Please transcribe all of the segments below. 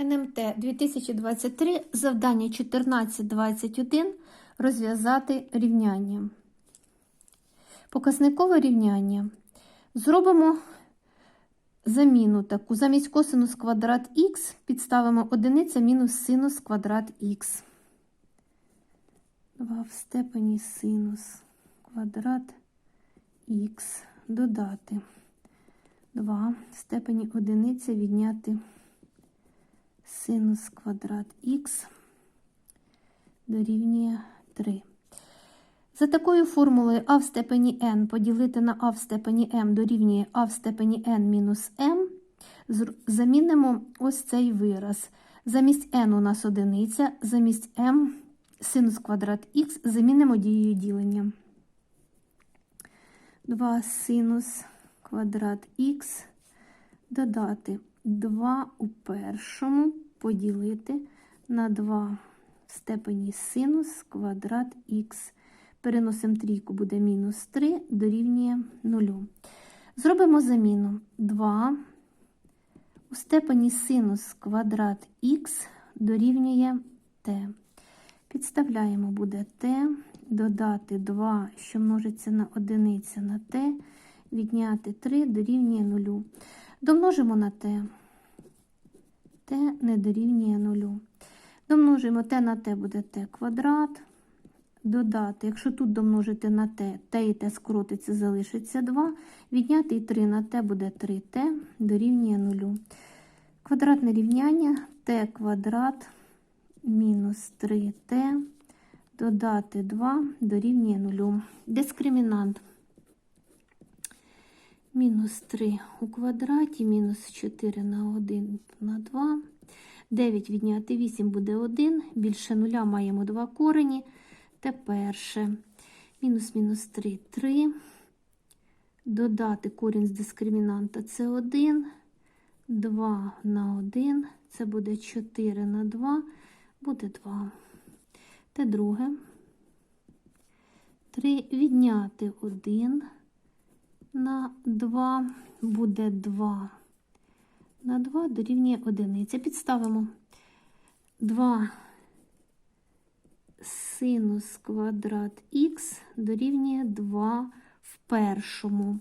НМТ 2023, завдання 1421 розв'язати рівняння. Показникове рівняння. Зробимо заміну таку. Замість косинус квадрат х підставимо одиниця мінус синус квадрат х. 2 в степені синус квадрат х додати. 2 в степені одиниця відняти синус квадрат х дорівнює 3. За такою формулою а в степені n поділити на а в степені m дорівнює а в степені n мінус m, замінимо ось цей вираз. Замість n у нас одиниця, замість m синус квадрат х замінимо дією ділення. 2 синус квадрат х додати 2 у першому поділити на 2 в степені синус квадрат х. Переносимо трійку, буде мінус 3, дорівнює 0. Зробимо заміну 2 у степені синус квадрат х дорівнює t. Підставляємо буде t, додати 2, що множиться на одиниця на t, відняти 3 дорівнює 0. Домножимо на t. t не дорівнює 0. Домножимо t на t буде t квадрат. Додати, якщо тут домножити на t, t і t скоротиться, залишиться 2. Відняти і 3 на t буде 3t, дорівнює 0. Квадратне рівняння t квадрат мінус 3t, додати 2 дорівнює 0. Дискримінант. Мінус 3 у квадраті, мінус 4 на 1 на 2. 9 відняти 8 буде 1. Більше 0 маємо 2 корені. Те перше. Мінус мінус 3 3. Додати корінь з дискримінанта це 1. 2 на 1. Це буде 4 на 2. Буде 2. Те друге. 3 відняти 1 на 2 буде 2. На 2 дорівнює 1. Підставимо 2 синус квадрат х дорівнює 2 в першому.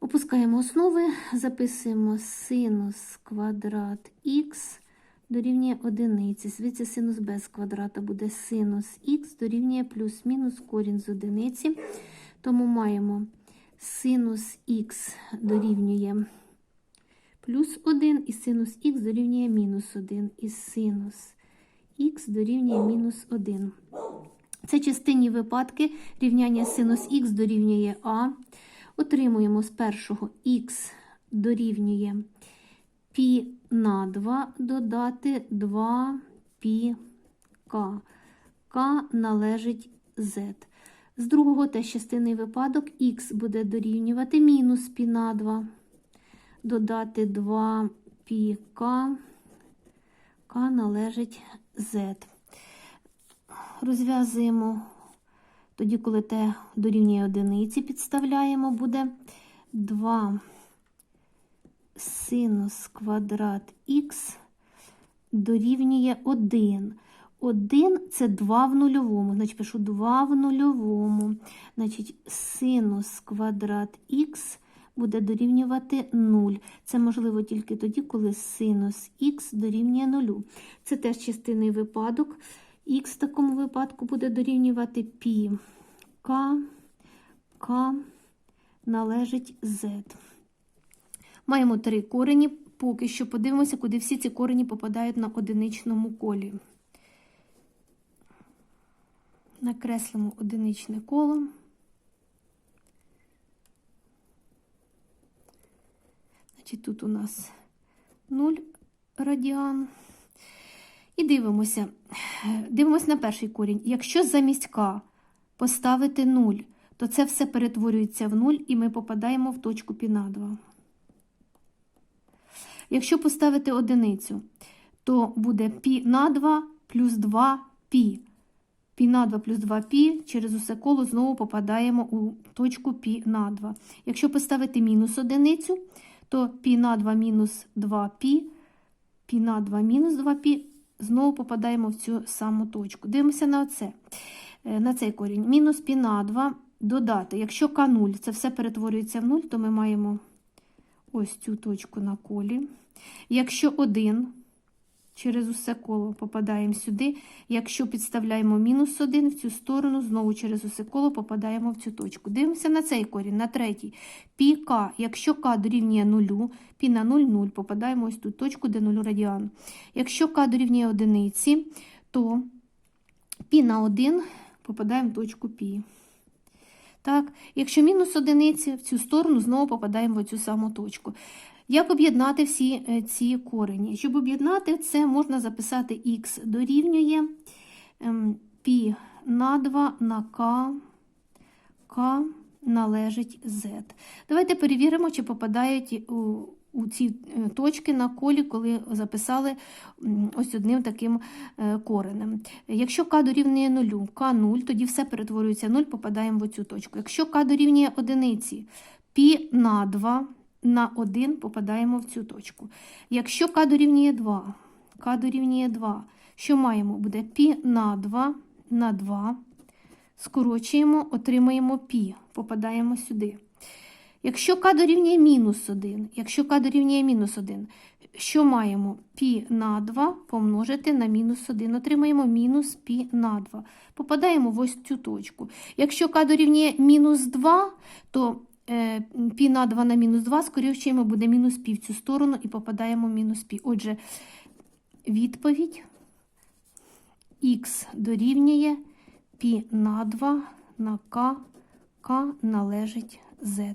Опускаємо основи, записуємо синус квадрат х дорівнює 1. Звідси синус без квадрата буде синус х дорівнює плюс-мінус корінь з одиниці. Тому маємо синус х дорівнює плюс 1 і синус х дорівнює мінус 1 і синус х дорівнює мінус 1. Це частинні випадки рівняння синус х дорівнює а. Отримуємо з першого х дорівнює π на 2 додати 2 π к. К належить z. З другого теж частинний випадок х буде дорівнювати мінус π на 2. Додати 2 π к. Належить z. Розв'язуємо, тоді, коли t дорівнює одиниці, підставляємо, буде 2 синус квадрат х дорівнює 1. 1 це 2 в нульовому. Значить, пишу 2 в нульовому. Значить, синус квадрат х буде дорівнювати 0. Це можливо тільки тоді, коли синус х дорівнює 0. Це теж частинний випадок. Х в такому випадку буде дорівнювати π к, к належить z. Маємо три корені. Поки що подивимося, куди всі ці корені попадають на одиничному колі накреслимо одиничне коло. Значить, Тут у нас 0 радіан. І дивимося. Дивимося на перший корінь. Якщо замість К поставити 0, то це все перетворюється в 0 і ми попадаємо в точку піна 2. Якщо поставити одиницю, то буде пі на 2 плюс 2 пі π на 2 плюс 2 π через усе коло знову попадаємо у точку π на 2. Якщо поставити мінус одиницю, то π на 2 мінус 2 π пі на 2 мінус 2 пі, знову попадаємо в цю саму точку. Дивимося на це, на цей корінь. Мінус пі на 2 додати. Якщо к 0, це все перетворюється в 0, то ми маємо ось цю точку на колі. Якщо 1, через усе коло попадаємо сюди. Якщо підставляємо мінус 1 в цю сторону, знову через усе коло попадаємо в цю точку. Дивимося на цей корінь, на третій. Пі К. Якщо К дорівнює 0, пі на 0, 0, попадаємо ось ту точку, де 0 радіан. Якщо К дорівнює 1, то пі на 1 попадаємо в точку пі. Так, якщо мінус одиниці, в цю сторону знову попадаємо в цю саму точку. Як об'єднати всі е, ці корені? Щоб об'єднати це, можна записати х дорівнює ем, пі на 2 на к, к належить z. Давайте перевіримо, чи попадають у, у ці е, точки на колі, коли записали ось одним таким е, коренем. Якщо к дорівнює 0, к 0, тоді все перетворюється 0, попадаємо в оцю точку. Якщо к дорівнює 1, пі на 2 на 1 попадаємо в цю точку. Якщо к дорівнює 2, к дорівнює 2, що маємо? Буде пі на 2 на 2. Скорочуємо, отримаємо пі, попадаємо сюди. Якщо к дорівнює мінус 1, якщо к дорівнює мінус 1, що маємо? Пі на 2 помножити на мінус 1. Отримаємо мінус пі на 2. Попадаємо в ось цю точку. Якщо к дорівнює мінус 2, то е, пі на 2 на мінус 2, скоріше буде мінус пі в цю сторону і попадаємо в мінус пі. Отже, відповідь х дорівнює пі на 2 на к, к належить z.